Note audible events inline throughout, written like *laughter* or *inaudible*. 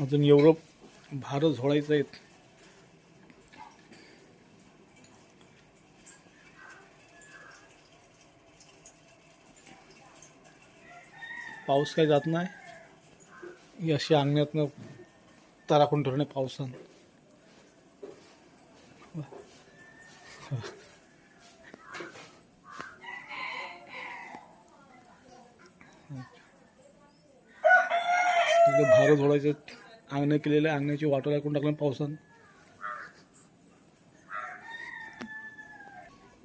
अजून एवढं भारं झोडायचं आहेत. पाऊस काही जात नाही. अशी अंगणातनं तराखून ठेवणे पावसान. भारत झोळायचं अंगण केलेलं अंगण्याची वाटर ऐकून टाकलं पावसानं.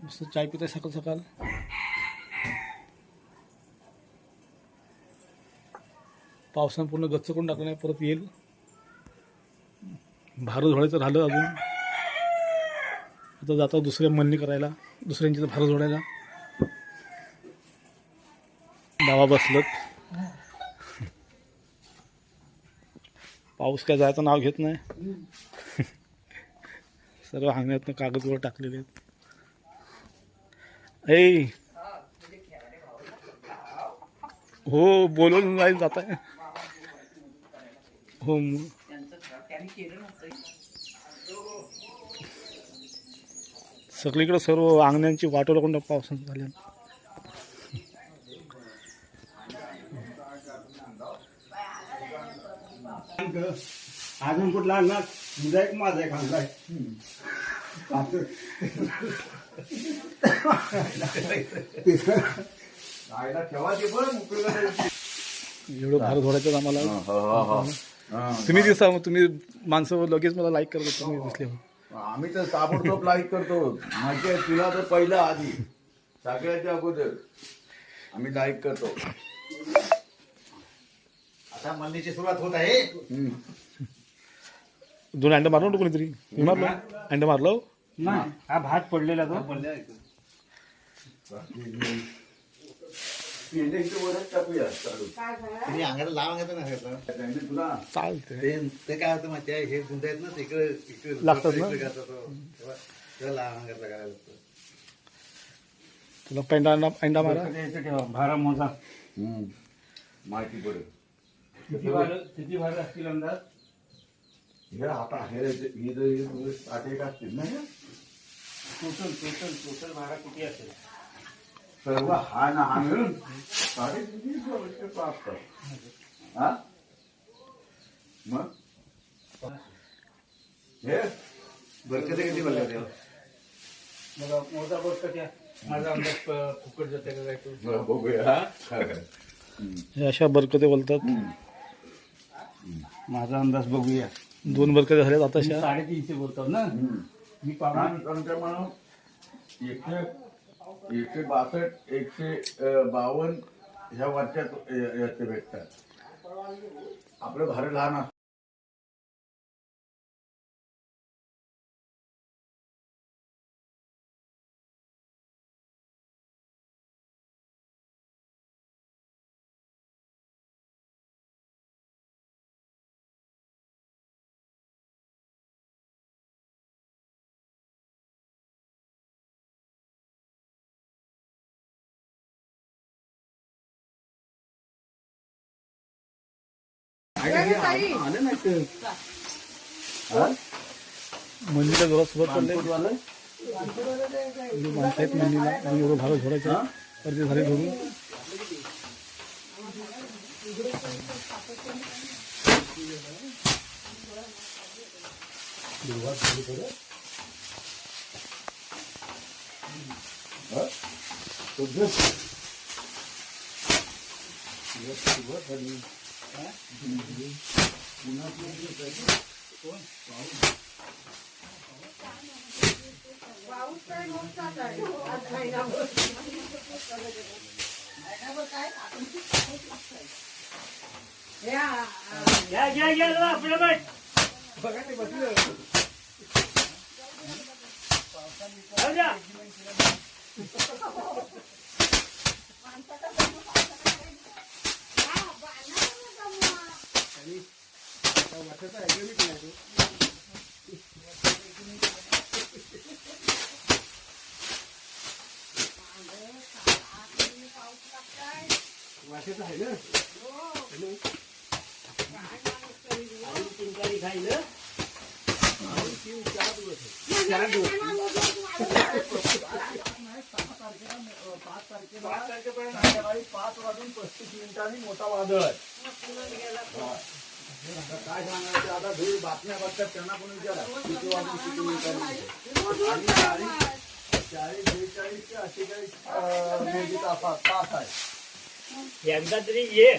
मस्त चाय पिताय सकाळ सकाळ. पावसानं पूर्ण गच्च करून टाकलं नाही परत येईल. भारत झोडायचं राहिलं अजून. आता जातो दुसऱ्या म्हणणी करायला दुसऱ्यांची तर भारं झोडायला बाबा बसलत. पाऊस काय जायचं नाव घेत नाही. *laughs* सर्व हांगण्यातनं कागदवर टाकलेले आहेत. ऐ. हो बोलून नाही जात आहे. हो सगळीकडे सर्व अंगण्यांची वाटोला कोणत्या पावसानं झाल्या अजून कुठला आणणार तुझा एक माझा एक असं. आईला ठेवा ते पण. एवढं भार धोडायचं आम्हाला. हा, हा, हा. हा. तुम्ही दिसता मग तुम्ही माणसं लगेच मला लाईक करत तुम्ही दिसले आम्ही तर ताबडतोब लाईक करतो. माहिती आहे तुला तर पहिलं आधी. सगळ्याच्या अगोदर. आम्ही लाईक करतो. आता मंदीची सुरुवात होत आहे. हम्म. दोन अंडे मारलो ना कोणीतरी? मी मारलो. अंडे मारलो? हा भात पडलेला तो. तुम्ही अंगाला लाव चालते ते ते काय होतं माहिती आहे? हे आहेत ना तिकडे इकडे लागतात ना? इकडे घालतात हो. तेव्हा तेव्हा लाव अंगातला घालायला लागतं. तुला पेंडा अंडा मारा. भारा मोजा. माहिती पडेल. किती भार किती भार असतील अंदाज? हे आता हे हे जर हे एक असतील ना हे? टोटल टोटल टोटल भाडा किती असेल? सर्व हा ना हा मिळून वर्ष असतात हा? मग? हे? बरकते किती होते? मग मोजा बघ कशा माझा अंदाज प- फुकट जाते का काय तो? बघूया हा. हे अशा बरकते बोलतात. माझा अंदाज बघूया दोन बरकते झाल्यात आता साडेतीनशे बोलतो ना. मी आमच्या म्हणून एकशे एकशे बासष्ट एकशे बावन्न ह्या वर्षात भेटतात आपलं भारत लहान असतं. मंदीला जोरात सुरुवात चालले माणसं आहेत मंदीला आणि एवढं भार झोडायचं वरती झाले धरून या या या जरा आपल्या बाई. जाऊ द्या. वाटेचं आहे ना पाच संध्याकाळी पाच वाजून पस्तीस मिनिटांनी मोठा वादळ आता काय सांगायचं आता धूळ बातम्या बघतात त्यांना पण विचारा किती वाजून किती मिनिटांनी आणि चाळीस चाळीस बेचाळीस ते अठ्ठेचाळीस अं, मिनिटे तासात तास आहे. एकदा तरी ये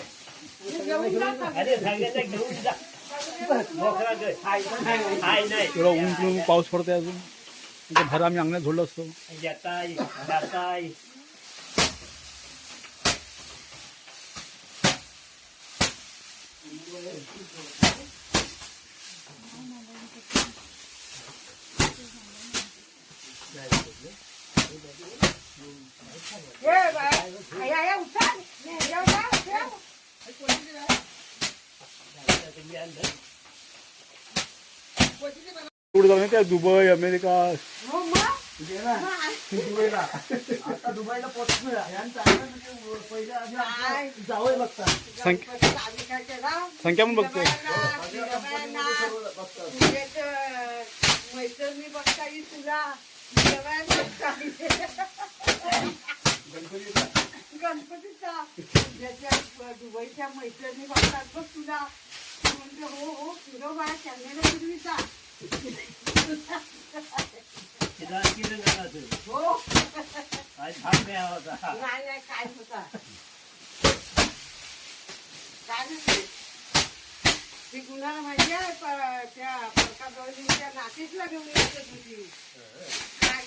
अरे सांगायचं घेऊन जा ऊन पाऊस पडतोय अजून. भर आम्ही अंगणात झोडलो असतो. येताय जाऊन दुबई अमेरिका. आता दुबईला म्हणजे जावं बघतात संख्या मैत्रिणी बघता येईल तुला जेवण बघता. येईल. गणपतीचा ज्याच्या दुबईच्या मैत्रिणी बघतात बघ तुला तू म्हणते हो हो फिरो बा कॅमेरा फिरवीचा तिला किती जणांचं? हो आज भाग नाही नाही नाही काय होता काय नाही ती कुणाला माहिती आहे प- त्या प्रकाशच्या नाशिकला घेऊन यायचं काय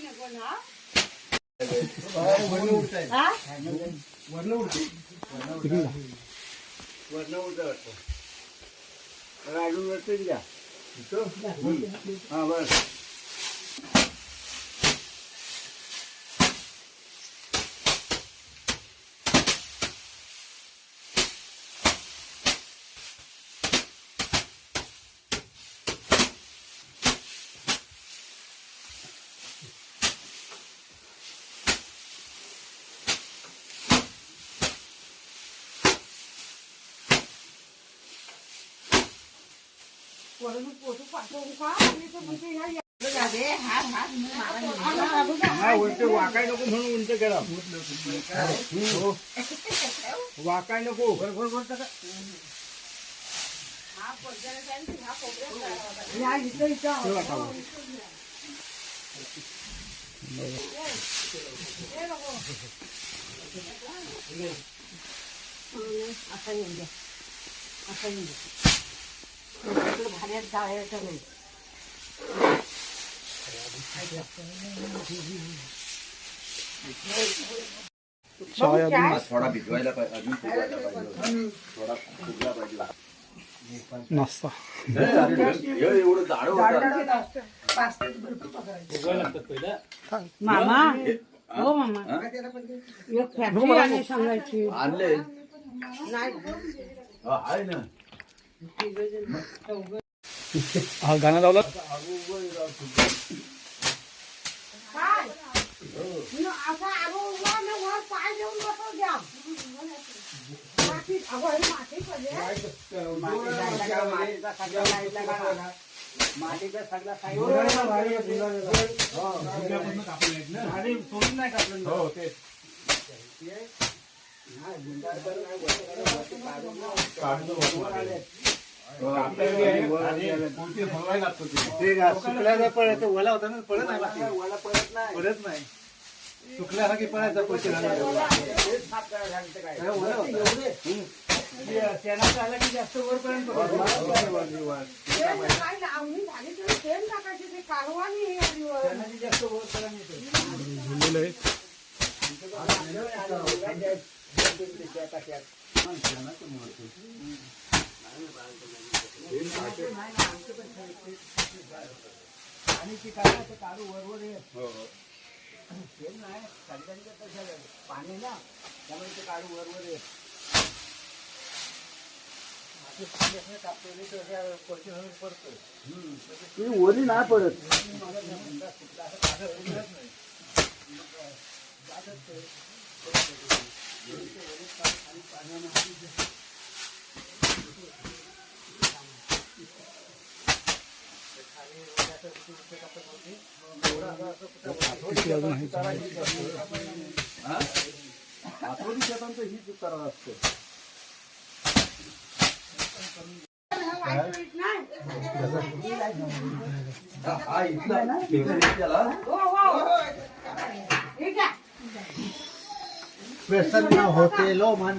नको ना हा? हा केला वाकाय नको हा पडद्याला जाईल की हा कोपऱ्यात जाईल. या इथं इथं हे नको. हं, असं येऊन द्या असं येऊन द्या इकडं भाड्यात जायचं नाही चाय अजून थोडा भिजवायला पाहिजे अजून फुगवायला पाहिजे थोडा फुगला पाहिजे नाश्ता. हे एवढं जाडं होतं मामा. हो मामा. एक फॅक्टरी आणि सांगायची. आणले नाही. हा, आहे ना. हा गाणं लावलं? काय? न असा अगो उभा न वर पाय देऊन बसव द्या माती अगो हे माती पडले आणि सोडून नाही कापलं हो ते सुकल्याचा पळायचं ओला होता ना पडत नाही. पडत नाही. सुकल्यासारखी पळायचा की जास्त वरपर्यंत काय लावणी झाली तरी शेण टाकायची ते कारवानी हे आली वर. जास्त वरपर्यंत येतं. झुललेलं आहे आणि ती काय ते काढू वरवर येत नाही पाणी ना त्यामुळे ते काढू वरवर येत असं तर त्या ओली नाही पडत किती अजून आहे हा? शेतांचं हीच करार हा, इथला त्याला होते लो मन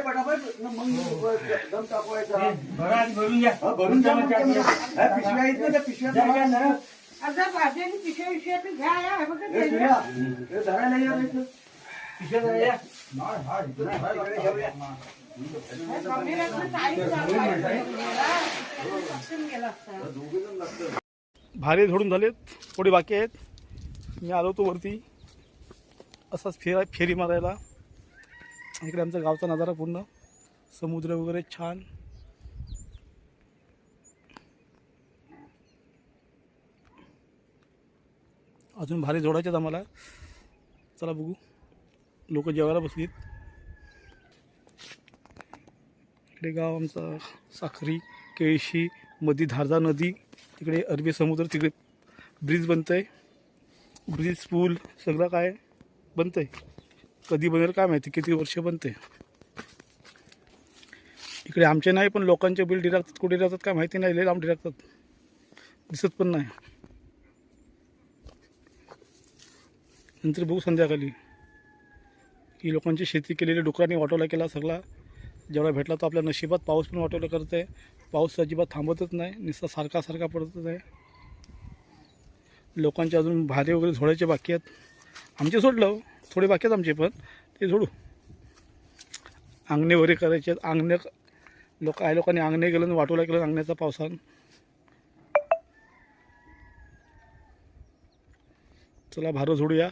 पटापट मग दम टाकवायचा भरून घ्या हा, भरून मग. हा, पिशव्या आहेत ना त्या पिशव्यात टाका. आता भाज्याची पिशव्या विषया घ्या या, हे बघा हे हे धरायला या रे इथं. पिशव्या जरा या. हा, गेला. दोघेजण लागतं. भारे झोडून झालेत थोडे बाकी आहेत. मी आलो होतो वरती. असाच फेरा फेरी मारायला. इकडे आमचा गावचा नजारा पूर्ण. समुद्र वगैरे छान. अजून भारी जोडायचे आम्हाला. चला बघू. लोक जेवायला बसलीत. इकडे गाव आमचा साखरी केळशी मधी धारजा नदी. तिकडे अरबी समुद्र तिकडे ब्रिज बनतं आहे ब्रिज पूल सगळं काय बनतं आहे कधी बनेल काय माहिती किती वर्ष बनते इकडे आमचे नाही पण लोकांचे बिल डिरागतात कुठे राहतात काय माहिती नाही लय लांब डिरागतात दिसत पण नाही. नंतर बघू संध्याकाळी. की लोकांची शेती केलेली डुकरांनी वाटोला केला सगळा. जेवढा भेटला तो आपल्या नशिबात पाऊस पण वाटवला करत आहे पाऊस अजिबात थांबतच नाही नुसता सारखा सारखा पडतच आहे. लोकांचे अजून भारे वगैरे झोडायचे बाकी आहेत. आमचे सोडलं थोडे बाकी आहेत आमचे पण ते झोडू अंगणे वगैरे करायचे आहेत. अंगणे लोक काही लोकांनी अंगणे गेलं वाटू वाटोला केलं अंगण्याचा पावसान. चला भारं झोडूया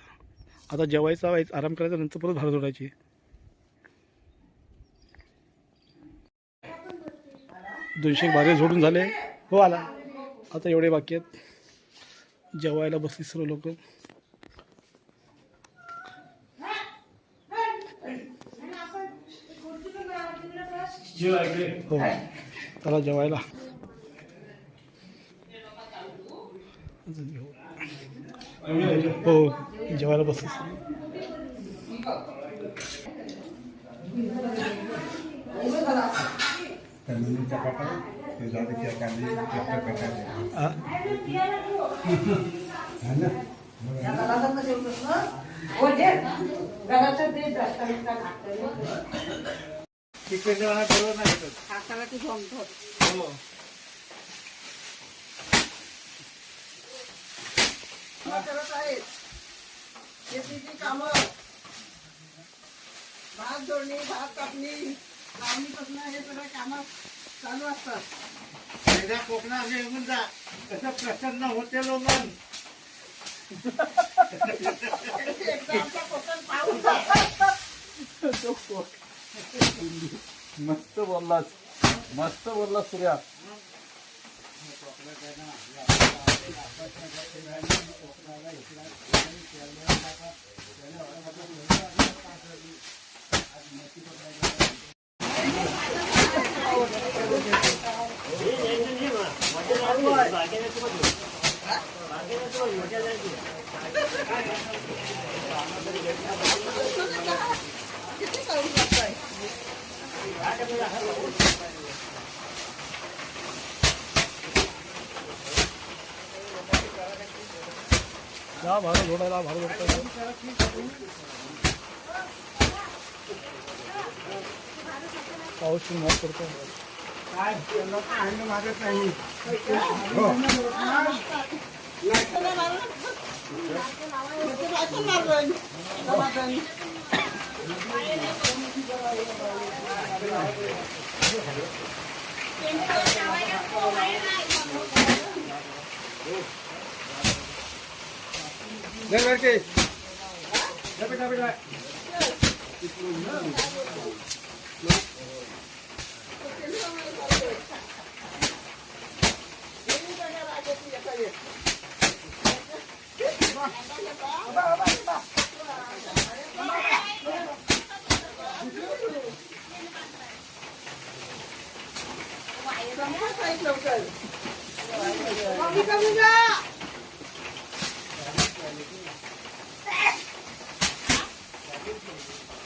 आता जेवायचा आराम करायचा नंतर परत भारं झोडायची दोनशे भारे झोडून झाले. हो, आला. आता एवढे बाकी आहेत. जेवायला बसली सर्व लोक. हो. चला जेवायला. हो? हो दे. घराचं ते दसरा बिसरा घातलेलं. तिकडे बरोबर नाही येत. हाताला ते जमतं. हो करत आहेत शेतीची कामं भात जोडणी भात कापणी लावणीपासून हे सगळं कामं चालू असतात. एकदा कोकणात निघून जा. कसं प्रसन्न होते लो मन एकदा आमचा कोकण पाहून जा. मस्त बोललास. मस्त बोललास सूर्या. जा भाडं जोडायला भाडं जोडता पाऊस पण मार पडतो काय लोक आहे मागत नाही समाधान. ले लड़के जा बेटा बेटा कमी कमी जा भात पडायला नको.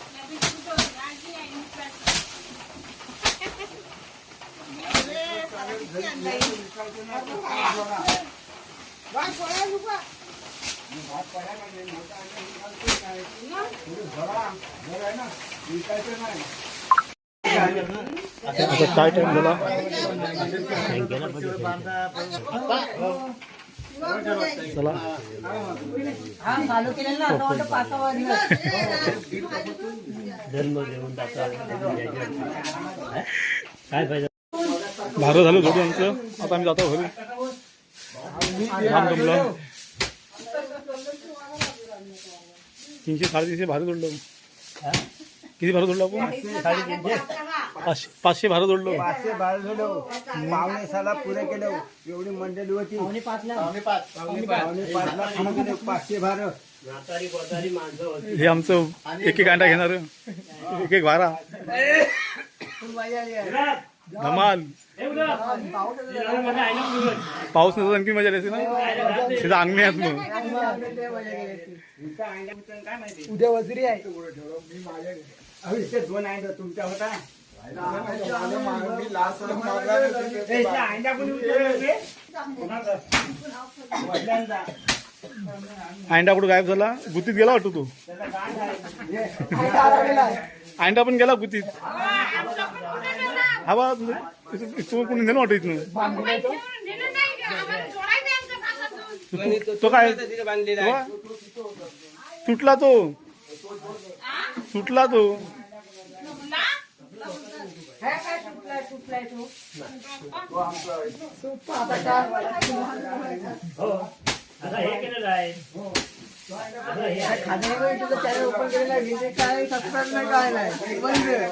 आता काय टाइम झाला चला. धर्म टाका. काय पाहिजे भारत झालं थोडं आमचं. आता आम्ही जातो घरी. थांब जमलं तीनशे साडेतीनशे भारत जोडलो. किती भारत जोडलो आपण? पाचशे पाचशे भारत जोडलो. पाचशे बारा झालो पावणे साला पुरे केलं. एवढी मंडळी होती. पावणे पाचला पाचशे होती. हे आमचं एक एक अंडा घेणार. एक एक भारा धमाल. पाऊस नसतो आणखी मजा येते ना? तिथं अंगणे आहेत मग उद्या वजरी आहे. दोन आहे तुमच्या होता. अंडा कुठं गायब झाला? गुतीत गेला वाटतो तो? अंडा पण गेला गुतीत हवा बा तू कोणी नेलं वाटत इथनं तो- काय काय? तुटला तो तुटला तो खाण्यावर काय सबस्क्राईब नाही काय नाही